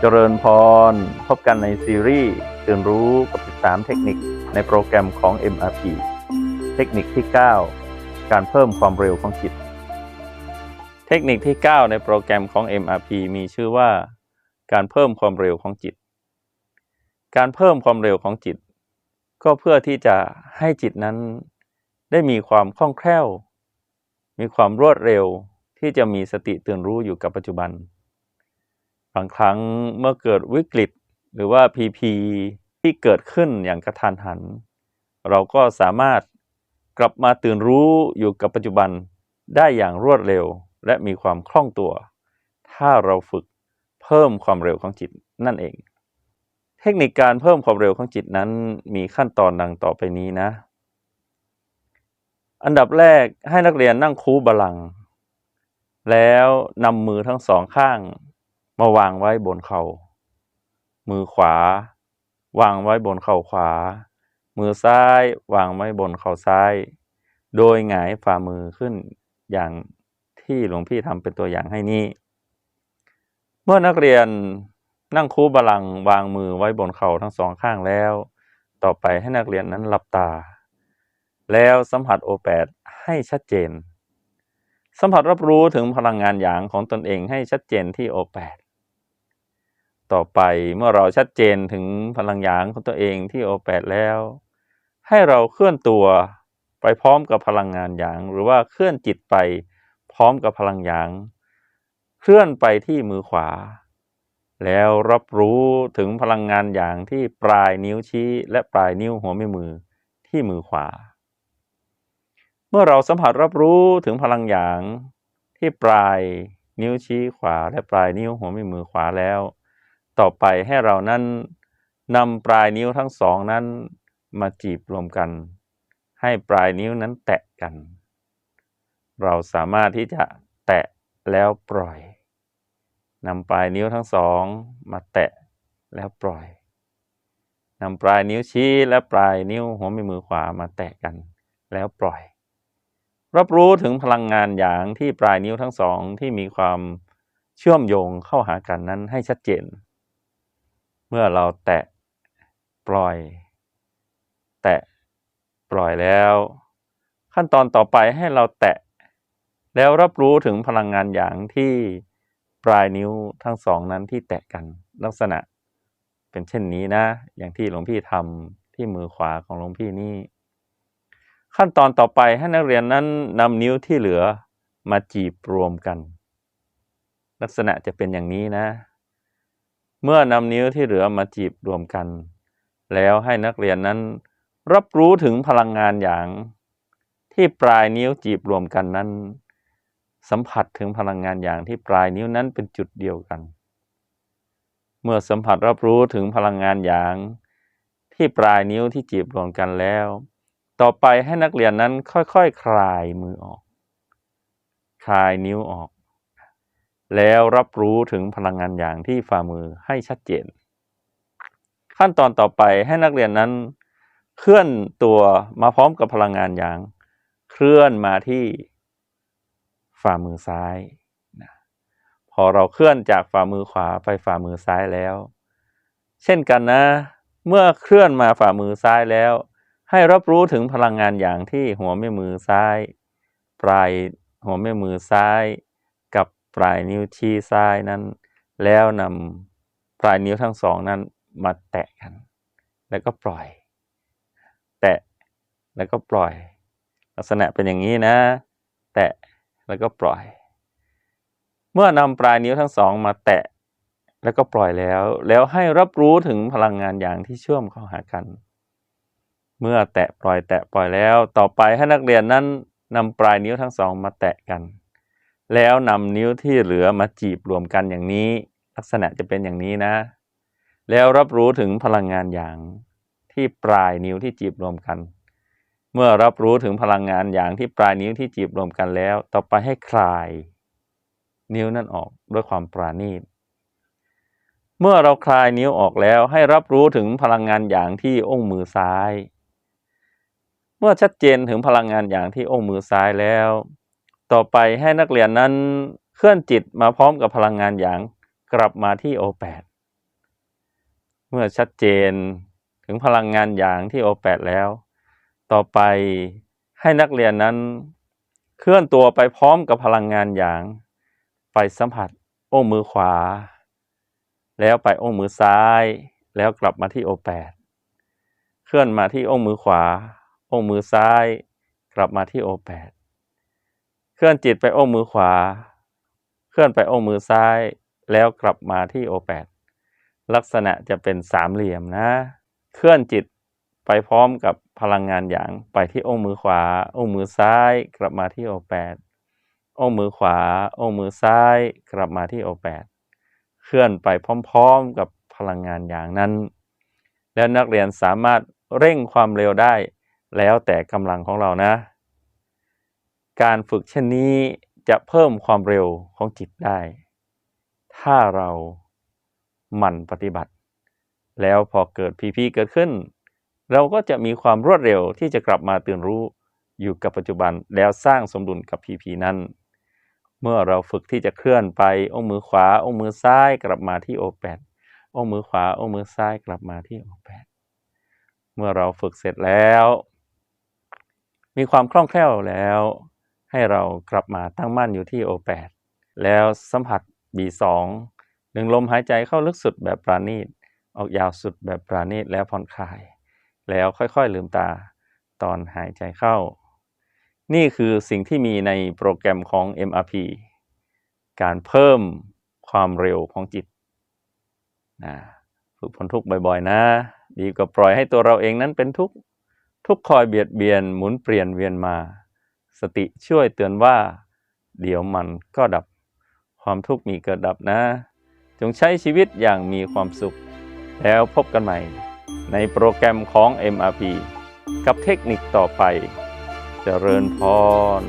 เจริญพร พบกันในซีรีส์เรียนรู้กับ 13 เทคนิคในโปรแกรมของ MRP เทคนิคที่ 9 การเพิ่มความเร็วของจิต เทคนิคที่ 9 ในโปรแกรมของ MRP มีชื่อว่า การเพิ่มความเร็วของจิต การเพิ่มความเร็วของจิต ก็เพื่อที่จะให้จิตนั้น ได้มีความคล่องแคล่ว มีความรวดเร็วที่จะมีสติตื่นรู้อยู่กับปัจจุบัน บางครั้งเมื่อเกิดวิกฤต หรือว่า PP ที่เกิดขึ้นอย่างกระทันหัน เราก็สามารถกลับมาตื่นรู้อยู่กับปัจจุบันได้อย่างรวดเร็ว และมีความคล่องตัว ถ้าเราฝึกเพิ่มความเร็วของจิตนั่นเอง เทคนิคการเพิ่มความเร็วของจิตนั้นมีขั้นตอนดังต่อไปนี้นะ อันดับแรกให้นักเรียนนั่งคูบาลัง แล้วนำมือทั้งสองข้าง มาวางไว้บนเขา่ามือขวา วางไว้บนเข่าขวา มือซ้าย วางไว้บนเข่าซ้าย โดยหงายฝ่ามือขึ้นอย่างที่หลวงพี่ทำเป็นตัวอย่างให้นี้เมื่อนักเรียนนั่งคูบาลังวางมือไว้บนเข่าทั้งสองข้างแล้ว ต่อไปให้นักเรียนนั้นหลับตา แล้วสัมผัสโอแปดให้ชัดเจน สัมผัสรับรู้ถึงพลังงานหยางของตนเองให้ชัดเจนที่โอแปด ต่อไปเมื่อเราชัดเจนถึงพลังหยางของตัวเองที่โอแปดแล้ว ให้เราเคลื่อนตัวไปพร้อมกับพลังงานหยาง หรือว่าเคลื่อนจิตไปพร้อมกับพลังหยาง เคลื่อนไปที่มือขวา แล้วรับรู้ถึงพลังงานหยางที่ปลายนิ้วชี้ และปลายนิ้วหัวแม่มือที่มือขวา เมื่อเราสัมผัสรับรู้ถึงพลังหยางที่ปลายนิ้วชี้ขวาและปลายนิ้วหัวแม่มือขวาแล้ว ต่อไปให้เรานั้นนำปลายนิ้วทั้งสองนั้นมาจีบรวมกัน ให้ปลายนิ้วนั้นแตะกัน เราสามารถที่จะแตะแล้วปล่อยนำปลายนิ้วทั้งสองมาแตะแล้วปล่อยนำปลายนิ้วชี้และปลายนิ้วหัวแม่มือขวามาแตะกัน แล้วปล่อย รับรู้ถึงพลังงานอย่างที่ปลายนิ้วทั้งสองที่มีความเชื่อมโยงเข้าหากันนั้นให้ชัดเจน เมื่อเราแตะปล่อย แตะปล่อยแล้ว ขั้นตอนต่อไปให้เราแตะ แล้วรับรู้ถึงพลังงานอย่างที่ปลายนิ้วทั้งสองนั้นที่แตะกันลักษณะเป็นเช่นนี้นะ อย่างที่หลวงพี่ทำที่มือขวาของหลวงพี่นี่ ขั้นตอนต่อไปให้นักเรียนนั้นนำนิ้วที่เหลือมาจีบรวมกัน ลักษณะจะเป็นอย่างนี้นะ เมื่อนำนิ้วที่เหลือมาจีบรวมกัน แล้วให้นักเรียนนั้น รับรู้ถึงพลังงานอย่าง ที่ปลายนิ้วจีบรวมกันนั้น สัมผัสถึงพลังงานอย่างที่ปลายนิ้วนั้นเป็นจุดเดียวกัน เมื่อสัมผัสรับรู้ถึงพลังงานอย่าง ที่ปลายนิ้วที่จีบรวมกันแล้ว ต่อไปให้นักเรียนนั้นค่อยๆคคลายมือออก คลายนิ้วออก แล้วรับรู้ถึงพลังงานอย่างที่ฝ่ามือให้ชัดเจน ขั้นตอนต่อไปให้นักเรียนนั้น เคลื่อนตัวมาพร้อมกับพลังงานอย่าง เคลื่อนมาที่ฝ่ามือซ้ายนะพอเราเคลื่อนจากฝ่ามือขวาไปฝ่ามือซ้ายแล้ว เช่นกันนะ เมื่อเคลื่อนมาฝ่ามือซ้ายแล้ว ให้รับรู้ถึงพลังงานอย่างที่หัวแม่มือซ้าย ปลายหัวแม่มือซ้าย ปลายนิ้วชี้ซ้ายนั้น แล้วนำปลายนิ้วทั้งสองนั้นมาแตะกัน แล้วก็ปล่อย แตะแล้วก็ปล่อย ลักษณะเป็นอย่างนี้นะ แตะแล้วก็ปล่อย เมื่อนำปลายนิ้วทั้งสองมาแตะแล้วก็ปล่อยแล้ว แล้วให้รับรู้ถึงพลังงานอย่างที่เชื่อมเข้าหากัน เมื่อแตะปล่อยแตะปล่อยแล้ว ต่อไปให้นักเรียนนั้นนำปลายนิ้วทั้งสองมาแตะกัน แล้วนำนิ้วที่เหลือมาจีบรวมกันอย่างนี้ ลักษณะจะเป็นอย่างนี้นะ แล้วรับรู้ถึงพลังงานอย่างที่ปลายนิ้วที่จีบรวมกัน เมื่อรับรู้ถึงพลังงานอย่างที่ปลายนิ้วที่จีบรวมกันแล้ว ต่อไปให้คลาย นิ้วนั่นออกด้วยความปราณีตเมื่อเราคลายนิ้วออกแล้วให้รับรู้ถึงพลังงานอย่างที่องค์มือซ้าย เมื่อชัดเจนถึงพลังงานอย่างที่องค์มือซ้ายแล้ว ต่อไปให้นักเรียนนั้นเคลื่อนจิตมาพร้อมกับพลังงานอย่างกลับมาที่โอแปดเมื่อชัดเจนถึงพลังงานหยางที่โอแปดแล้ว ต่อไปให้นักเรียนนั้นเคลื่อนตัวไปพร้อมกับพลังงานหยาง ไปสัมผัสโองมือขวา แล้วไปโองมือซ้าย แล้วกลับมาที่โอแปดเคลื่อนมาที่โองมือขวา โองมือซ้าย กลับมาที่โอแปด เคลื่อนจิตไปองค์มือขวา เคลื่อนไปองค์มือซ้าย แล้วกลับมาที่โอแปดลักษณะจะเป็นสามเหลี่ยมนะ เคลื่อนจิตไปพร้อมกับพลังงานหยางไปที่องค์มือขวาองค์มือซ้าย กลับมาที่โอแปดองค์มือขวาองค์มือซ้าย กลับมาที่โอแปดเคลื่อนไปพร้อมๆกับพลังงานหยางนั้น แล้วนักเรียนสามารถเร่งความเร็วได้ แล้วแต่กำลังของเรานะ การฝึกเช่นนี้จะเพิ่มความเร็วของจิตได้ ถ้าเราหมั่นปฏิบัติ แล้วพอเกิดพีพีเกิดขึ้น เราก็จะมีความรวดเร็วที่จะกลับมาตื่นรู้อยู่กับปัจจุบันแล้วสร้างสมดุลกับพีพีนั้น เมื่อเราฝึกที่จะเคลื่อนไปองค์มือขวาองค์มือซ้ายกลับมาที่โอแปดองค์มือขวาองค์มือซ้ายกลับมาที่โอแปดเมื่อเราฝึกเสร็จแล้ว มีความคล่องแคล่วแล้ว ให้เรากลับมาตั้งมั่นอยู่ที่โอแปดแล้วสัมผัส B2 หนึ่งลมหายใจเข้าลึกสุดแบบปราณีต ออกยาวสุดแบบปราณีตแล้วผ่อนคลาย แล้วค่อยๆลืมตาตอนหายใจเข้า นี่คือสิ่งที่มีในโปรแกรมของ MRP การเพิ่มความเร็วของจิตนะฝึกพ้นทุกข์บ่อยๆ นะ ดีกว่าปล่อยให้ตัวเราเองนั้นเป็นทุกข์ทุกคอยเบียดเบียนหมุนเปลี่ยนเวียนมา สติช่วยเตือนว่า เดี๋ยวมันก็ดับความทุกข์มีเกิดดับนะ จงใช้ชีวิตอย่างมีความสุข แล้วพบกันใหม่ ในโปรแกรมของ MRP กับเทคนิคต่อไปเจริญพร